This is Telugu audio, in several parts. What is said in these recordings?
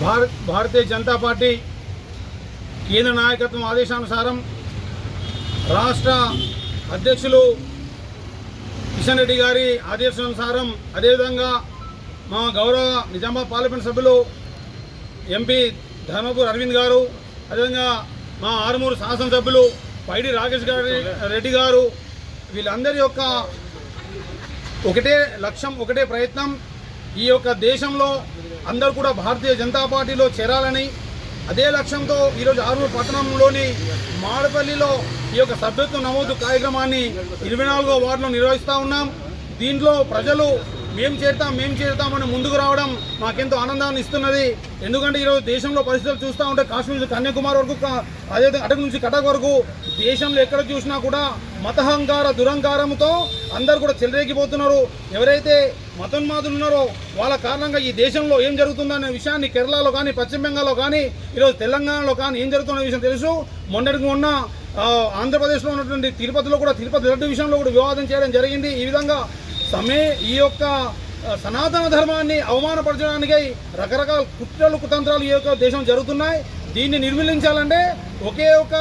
భారత్ భారతీయ జనతా పార్టీ కేంద్ర నాయకత్వం ఆదేశానుసారం రాష్ట్ర అధ్యక్షులు కిషన్ రెడ్డి గారి ఆదేశానుసారం అదేవిధంగా మా గౌరవ నిజామాబాద్ పార్లమెంట్ సభ్యులు ఎంపీ ధర్మపూర్ అరవింద్ గారు అదేవిధంగా మా ఆరుమూరు శాసనసభ్యులు పైడి రాకేష్ గారి రెడ్డి గారు వీళ్ళందరి యొక్క ఒకటే లక్ష్యం ఒకటే ప్రయత్నం ఈ యొక్క దేశంలో అందరూ కూడా భారతీయ జనతా పార్టీలో చేరాలని అదే లక్ష్యంతో ఈరోజు ఆరు పట్టణంలోని మాడపల్లిలో ఈ యొక్క సభ్యత్వ నమోదు కార్యక్రమాన్ని ఇరవై నాలుగో వార్డులో నిర్వహిస్తూ ఉన్నాం. దీంట్లో ప్రజలు మేము చేరుతాం మేము చేరుతామని ముందుకు రావడం మాకెంతో ఆనందాన్ని ఇస్తున్నది. ఎందుకంటే ఈరోజు దేశంలో పరిస్థితులు చూస్తూ ఉంటే కాశ్మీర్ నుంచి కన్యాకుమారి వరకు అదే అదేవిధంగా అటక్ నుంచి కటక్ వరకు దేశంలో ఎక్కడ చూసినా కూడా మతహంకార దురహంకారంతో అందరూ కూడా చెలరేగిపోతున్నారు. ఎవరైతే మతోన్మాదులు ఉన్నారో వాళ్ళ కారణంగా ఈ దేశంలో ఏం జరుగుతుందనే విషయాన్ని కేరళలో కానీ పశ్చిమ బెంగాల్లో కానీ ఈరోజు తెలంగాణలో కానీ ఏం జరుగుతున్న విషయం తెలుసు. మొన్నటికి మొన్న ఆంధ్రప్రదేశ్లో ఉన్నటువంటి తిరుపతిలో కూడా తిరుపతి లడ్డు విషయంలో కూడా వివాదం చేయడం జరిగింది. ఈ విధంగా సమే ఈ యొక్క సనాతన ధర్మాన్ని అవమానపరచడానికై రకరకాల కుట్రలు కుతంత్రాలు ఈ యొక్క దేశం జరుగుతున్నాయి. దీన్ని నిర్మూలించాలంటే ఒకే ఒక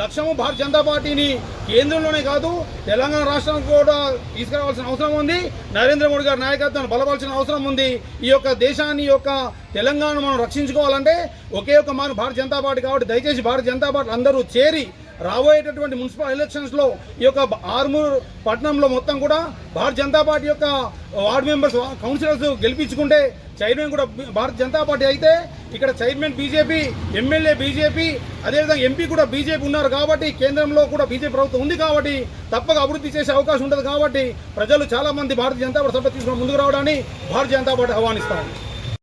లక్ష్యము భారత జనతా పార్టీని కేంద్రంలోనే కాదు తెలంగాణ రాష్ట్రానికి కూడా తీసుకురావాల్సిన అవసరం ఉంది. నరేంద్ర మోడీ గారి నాయకత్వాన్ని బలపరచిన అవసరం ఉంది. ఈ యొక్క దేశాన్ని యొక్క తెలంగాణను మనం రక్షించుకోవాలంటే ఒకే ఒక మన భారత జనతా పార్టీ కాబట్టి దయచేసి భారత జనతా పార్టీ అందరూ చేరి రాబోయేటటువంటి మున్సిపల్ ఎలక్షన్స్లో ఈ యొక్క ఆర్మూర్ పట్టణంలో మొత్తం కూడా భారత జనతా పార్టీ యొక్క వార్డు మెంబర్స్ కౌన్సిలర్స్ గెలిపించుకుంటే చైర్మన్ కూడా భారత జనతా పార్టీ అయితే ఇక్కడ చైర్మన్ బీజేపీ ఎమ్మెల్యే బీజేపీ అదేవిధంగా ఎంపీ కూడా బీజేపీ ఉన్నారు కాబట్టి కేంద్రంలో కూడా బీజేపీ ప్రభుత్వం ఉంది కాబట్టి తప్పక అభివృద్ధి చేసే అవకాశం ఉంటుంది కాబట్టి ప్రజలు చాలా మంది భారతీయ జనతా పార్టీ సభ్యులు తీసుకుని ముందుకు రావడాన్ని భారతీయ జనతా పార్టీ ఆహ్వానిస్తారు